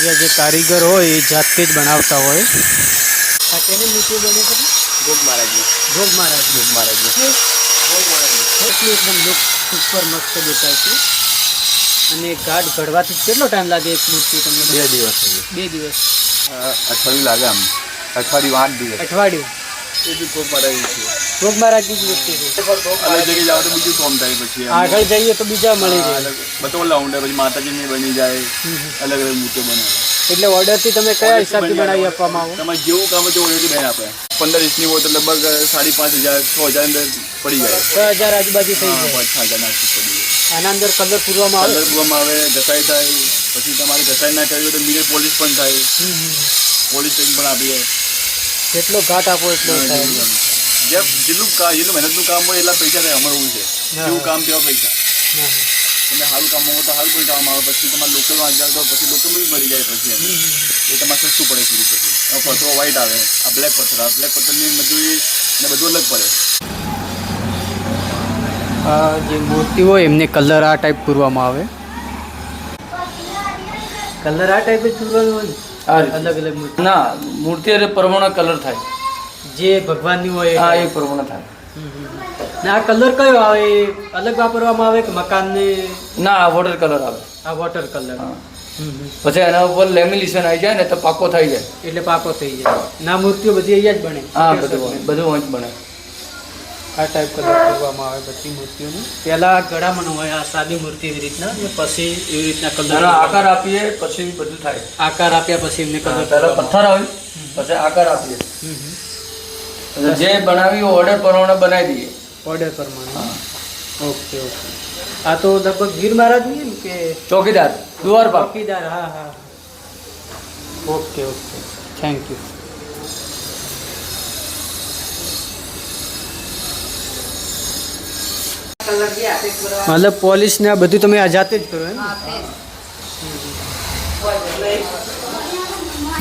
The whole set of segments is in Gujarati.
અહીંયા જે કારીગર હોય એ જાતે જ બનાવતા હોય. આ કેની મૂર્તિઓ બને છે? ભોગ મહારાજની. ભોગ મહારાજ ભોગ મહારાજની. ભોગ મહારાજની એકદમ લુક સુપર મસ્ત દેખાય છે. અને ગાઢ ઘડવાથી કેટલો ટાઈમ લાગે એક મૂર્તિ તમને બે દિવસ થઈ બે દિવસ. અઠવાડિયું લાગે આમ. અઠવાડિયું આઠ દિવસ. અઠવાડિયું. એ બી ગોગ મહારાજ છે. ભોગ મહારાજની જ મૂર્તિ છે. અલગ જગ્યાએ જાઓ તો બીજું કોમ થાય પછી આમ. આગળ જઈએ તો બીજા મળી હા, જાય. અલગ. બધો લાઉન્ડ પછી માતાજીની બની જાય. અલગ અલગ મૂર્તિઓ બને. એટલે ઓર્ડરથી તમે કયા હિસાબથી બનાવી આપવામાં આવો? તમારે જેવું કામ હોય તેવું ઓર્ડર બેન આપે. પંદર ઇંચની હોય તો લગભગ સાડી પાંચ હજાર છ હજાર અંદર પડી જાય. છ હજાર આજુબાજુ થઈ હા, જાય. પાંચ છ હજાર નાસ્તો પડી જાય. આના અંદર કલર પૂરવામાં આવે? કલર પૂરવામાં આવે ઘસાઈ થાય. પછી તમારે ઘસાઈ ના કરવી હોય તો મિરર પોલિશ પણ થાય. પોલિશ પણ આપીએ જેટલો ઘાટ આપો એટલો થાય. જેટલું કા- જેટલું મહેનતનું કામ હોય એટલા પૈસા થાય અમારું એવું છે. જેવું કામ તેવા પૈસા. તમે સારું કામ હોય તો સારું પણ કામ આવે. પછી તમારે લોકલમાં જાઓ તો પછી લોકલ બી મળી જાય પછી એ તમારે સસ્તું પડે પછી પથરો વ્હાઈટ આવે. આ બ્લેક પથ્થર આ બ્લેક પથ્થરની મજૂરી ને બધું અલગ પડે. આ જે મૂર્તિ હોય એમને કલર આ ટાઈપ પૂરવામાં આવે. કલર આ ટાઈપ જ પૂરવાનું હોય આ અલગ અલગ ના મૂર્તિ અરે પરમાણા કલર થાય. જે ભગવાનની હોય હા એ. પ્રમાણે થાય. ને આ કલર કયો આવે? અલગ વાપરવામાં આવે કે મકાનને? ના આ વોટર કલર આવે. આ વોટર કલર પછી એના ઉપર લેમિનેશન આવી જાય ને તો પાકો થઈ જાય. એટલે પાકો થઈ જાય. ના મૂર્તિઓ બધી અહીંયા જ બને? હા બધું બધું જ બને. આ ટાઈપ કલર કરવામાં આવે બધી મૂર્તિઓને. પહેલા ગળામાં હોય આ સાદી મૂર્તિ એવી રીતના પછી એવી રીતના કલર આકાર આપીએ પછી બધું થાય. આકાર આપ્યા પછી એમને કલર પહેલાં પથ્થર આવે પછી આકાર આપીએ. પછી જે બનાવી ઓર્ડર પ્રમાણે બનાવી દઈએ ઓર્ડર પ્રમાણે ઓકે ઓકે આ તો લગભગ ગીર મહારાજની એમ કે ચોકીદાર દુવાર પાક ચોકીદાર હા હા ઓકે ઓકે થેન્ક યુ મતલબ પોલીસ ને આ બધું તમે આ જાતે જ કરો એમ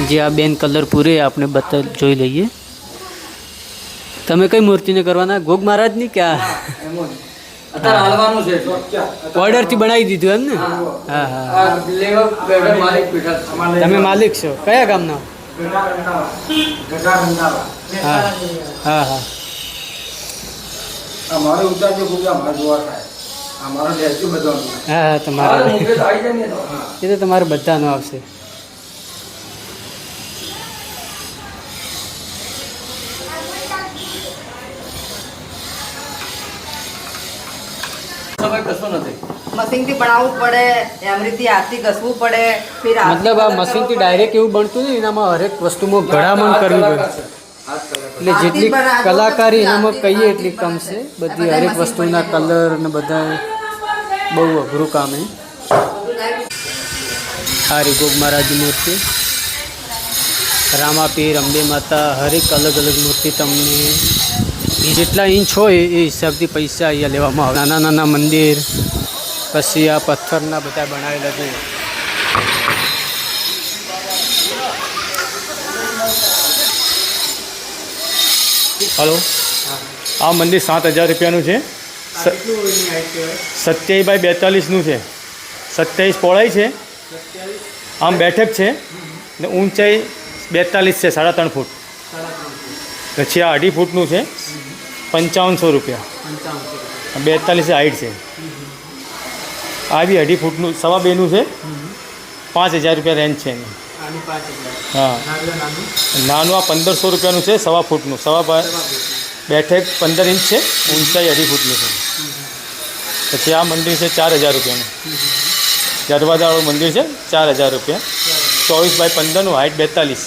જે આ બેન કલર પૂરે આપણે બતા જોઈ લઈએ. તમે કઈ મૂર્તિને કરવાના? ગોગ મહારાજની કે ઓર્ડરથી ઓર્ડરથી બનાવી દીધું એમ ને હા હા. તમે માલિક છો? કયા ગામના? હા હા હા. અમારે ઉતારજો ખૂબ અમારે જોવા થાય. અમારો લેજો બધાનું. હા તમારે. એ તો તમારે બધાનો આવશે. કશું નથી. મશીનથી બનાવવું પડે એમ રીતે ઘસવું પડે ફિર મતલબ આ મશીન મશીનથી ડાયરેક્ટ એવું બનતું નહીં એનામાં હરેક વસ્તુમાં ઘડામણ કરવી પડે. એટલે જેટલી કલાકારી એનામાં કહીએ એટલી કમ છે. બધી હરેક વસ્તુના કલર ને બધા બહુ અઘરું કામ એ આ રી ગોગ મહારાજની મૂર્તિ. રામાપીર અંબે માતા હરેક અલગ અલગ મૂર્તિ તમને જેટલા ઇંચ હોય એ હિસાબથી પૈસા અહીંયા લેવામાં આવે. નાના નાના મંદિર પછી આ પથ્થરના બધા બનાવેલા છે. હલો? આ મંદિર સાત હજાર રૂપિયાનું છે. સત્યાવીસ બાય બેતાલીસનું છે. સત્યાવીસ પહોળાઈ છે. આમ બેઠક છે. ને ઊંચાઈ બેતાલીસ છે સાડા ત્રણ ફૂટ. પછી આ અઢી ફૂટનું છે. પંચાવનસો રૂપિયા. બેતાલીસ હાઈટ છે. આ બી અઢી ફૂટનું સવા બેનું છે. પાંચ હજાર રૂપિયા રેન્જ છે એની. હા. નાનું આ પંદરસો રૂપિયાનું છે સવા ફૂટનું. સવા બેઠક પંદર ઇંચ છે ઊંચાઈ અઢી ફૂટની છે. પછી આ મંદિર છે ચાર હજાર રૂપિયાનું. દરવાજાવાળું મંદિર છે ચાર હજાર રૂપિયા. ચોવીસ બાય પંદરનું હાઇટ બેતાલીસ.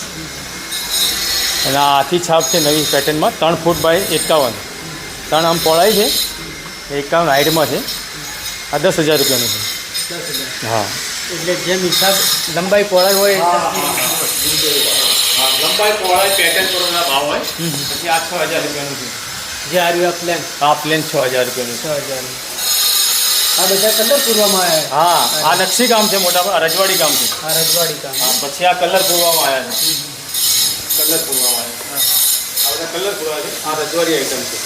અને આ હાથી છાપ છે નવી પેટર્નમાં. ત્રણ ફૂટ બાય એકાવન. ત્રણ આમ પહોળાઈ છે. એકાવન હાઇટમાં છે. આ દસ હજાર રૂપિયાનું છે. હા. એટલે જેમ હિસાબ લંબાઈ પહોળાઈ હોય લંબાઈ પહોળાઈ પેટર્ન પ્રમાણે ભાવ હોય. પછી આ છ હજાર રૂપિયાનું છે. જે આ રહ્યું આ પ્લેન આ પ્લેન છ હજાર રૂપિયાનું છ. હજાર. આ બધા કલર પૂરવામાં આવ્યા હા આ નકશી કામ છે મોટા રજવાડી કામ છે. આ રજવાડી કામ પછી આ કલર પૂરવામાં આવ્યા છે. કલર પૂરવા આ બધા કલર પૂરવા છે. આ રજવાડી આઈટમ છે.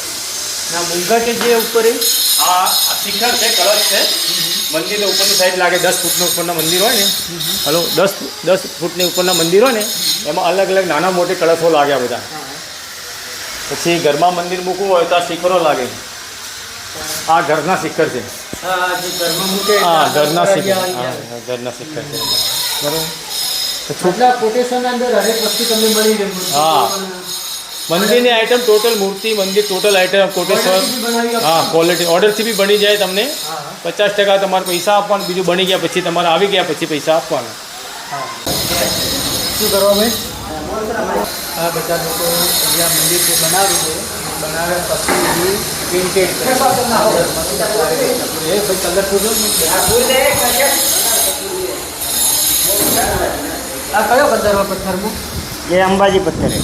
ના મૂંગા કે જે ઉપર આ શિખર છે કલર છે. મંદિરની ઉપરની સાઈડ લાગે દસ ફૂટના ઉપરના મંદિર હોય ને. હલો દસ દસ ફૂટની ઉપરના મંદિર હોય ને એમાં અલગ અલગ નાના મોટી કળશો લાગ્યા બધા. પછી ઘરમાં મંદિર મૂકવું હોય તો આ શિખરો લાગે. આ ઘરના શિખર છે. હા ઘરના શિખર. હા ઘરના શિખર છે. બરાબર. જાય. એટલા કોટેશન અંદર હરેક વસ્તુ તમને મળી રહે મૂર્તિ હા. પણ મંદિરની આઈટમ ટોટલ મૂર્તિ મંદિર ટોટલ આઈટમ કોટેશ્વર order થી બનાવી આપો. હા ક્વોલિટી ઓર્ડરથી બી બની જાય તમને હા, પચાસ ટકા તમારે પૈસા આપવાના બીજું બની ગયા પછી તમારે આવી ગયા પછી પૈસા આપવાના શું કરવા ભાઈ આ બધા લોકો અહીંયા મંદિર જે બનાવ્યું છે બનાવ્યા પછી પ્રિન્ટેડ એ ભાઈ કલર પૂછો આ કયો કલર પથ્થરમાં એ અંબાજી પથ્થર છે.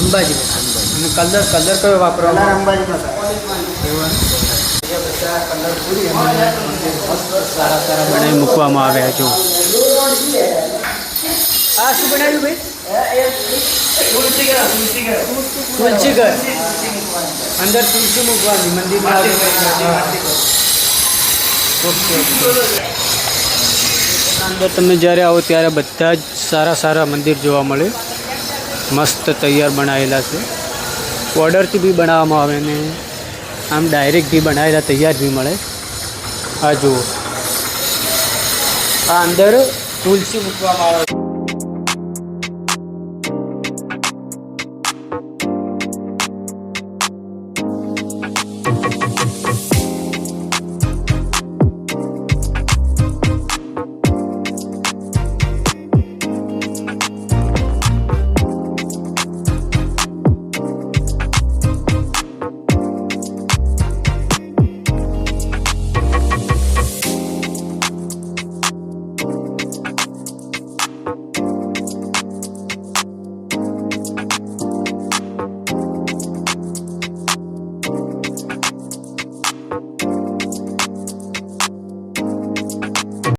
અંબાજી અને કલર કલર કયો વાપરવાનો અંબાજી પથ્થર. સારા સારા બનાવી મૂકવામાં આવ્યા છો આ શું બનાવ્યું ભાઈ? તુલસી ઘર અંદર તુલસી મૂકવાની મંદિરમાં અંદર તમે જ્યારે આવો ત્યારે બધા જ સારા સારા મંદિર જોવા મળે. મસ્ત તૈયાર બનાવેલા છે. ઓર્ડરથી બી બનાવવામાં આવે ને આમ ડાયરેક્ટ બી બનાવેલા, તૈયાર બી મળે. આ જુઓ. આ અંદર તુલસી મૂકવામાં આવે you